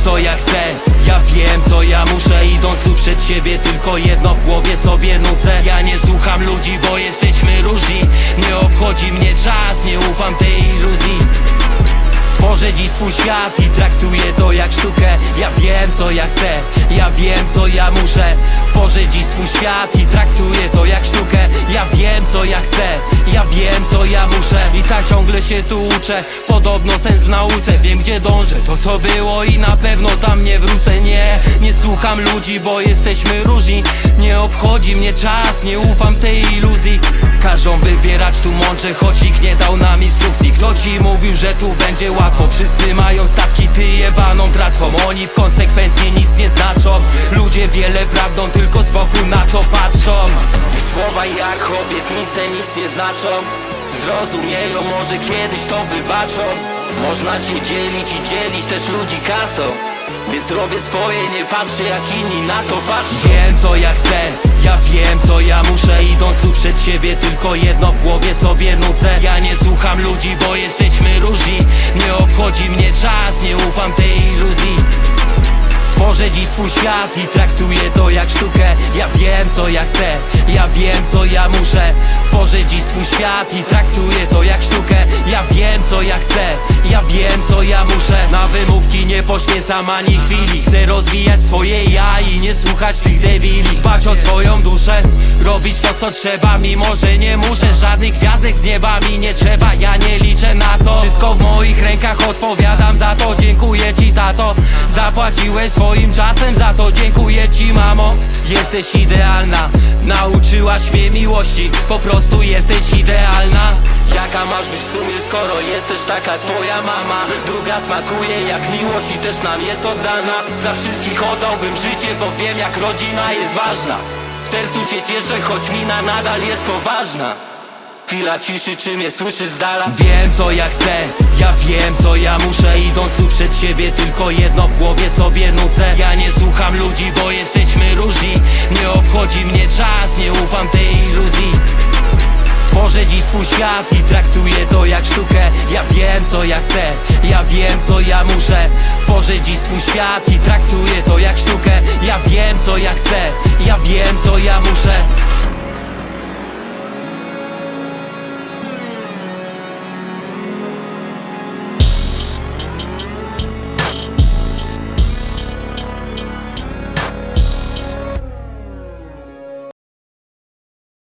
co ja chcę. Ja wiem co ja muszę Idąc tu przed siebie tylko jedno w głowie sobie nucę. Ja nie słucham ludzi, bo jesteśmy różni. Nie obchodzi mnie czas, nie ufam tej iluzji. Tworzę dziś swój świat i traktuję to jak sztukę. Ja wiem co ja chcę, ja wiem co ja muszę. Tworzę dziś swój świat i traktuję to jak sztukę się tu uczę, podobno sens w nauce Wiem gdzie dążę, to co było i na pewno tam nie wrócę. Nie, nie słucham ludzi, bo jesteśmy różni. Nie obchodzi mnie czas, nie ufam tej iluzji. Każą wybierać tu mądrze, choć ich nie dał nam instrukcji. Kto ci mówił, że tu będzie łatwo? Wszyscy mają statki, ty jebaną tratwą. Oni w konsekwencji nic nie znaczą. Ludzie wiele prawdą, tylko z boku na to patrzą. Słowa jak obietnice nic nie znaczą Zrozumieją, może kiedyś to wybaczą. Można się dzielić i dzielić też ludzi kasą. Więc robię swoje, nie patrzę jak inni na to patrzą. Wiem co ja chcę, ja wiem co ja muszę. Idąc tu przed siebie tylko jedno w głowie sobie nucę Ja nie słucham ludzi, bo jesteśmy różni. Nie obchodzi mnie czas, nie ufam tej iluzji Tworzę dziś swój świat i traktuję to jak sztukę. Ja wiem co ja chcę, ja wiem co ja muszę. Tworzę dziś swój świat i traktuję to jak sztukę. Ja wiem co ja chcę, ja wiem co ja muszę. Na wymówki nie poświęcam ani chwili. Chcę rozwijać swoje ja i nie słuchać tych debili. Dbać o swoją duszę, robić to co trzeba. Mimo, że nie muszę, żadnych gwiazdek z nieba mi nie trzeba. Ja nie liczę na to, wszystko w moich rękach Odpowiadam za to, dziękuję ci tato Zapłaciłeś swoim czasem, za to. Dziękuję ci mamo. Jesteś idealna, nauczyłaś mnie miłości. Po prostu jesteś idealna. Jaka masz być w sumie, skoro jesteś taka twoja mama Druga smakuje jak miłość i też nam jest oddana. Za wszystkich oddałbym życie, bo wiem jak rodzina jest ważna. W sercu się cieszę, choć mina nadal jest poważna. Chwila ciszy, czy mnie słyszysz z dala? Wiem co ja chcę, ja wiem co ja muszę. Idąc tu przed siebie tylko jedno w głowie sobie nucę. Ja nie słucham ludzi, bo jesteśmy różni. Nie obchodzi mnie czas, nie ufam tej iluzji swój świat i traktuję to jak sztukę. Ja wiem co ja chcę, ja wiem co ja muszę Tworzę dziś swój świat i traktuję to jak sztukę. Ja wiem co ja chcę, ja wiem co ja muszę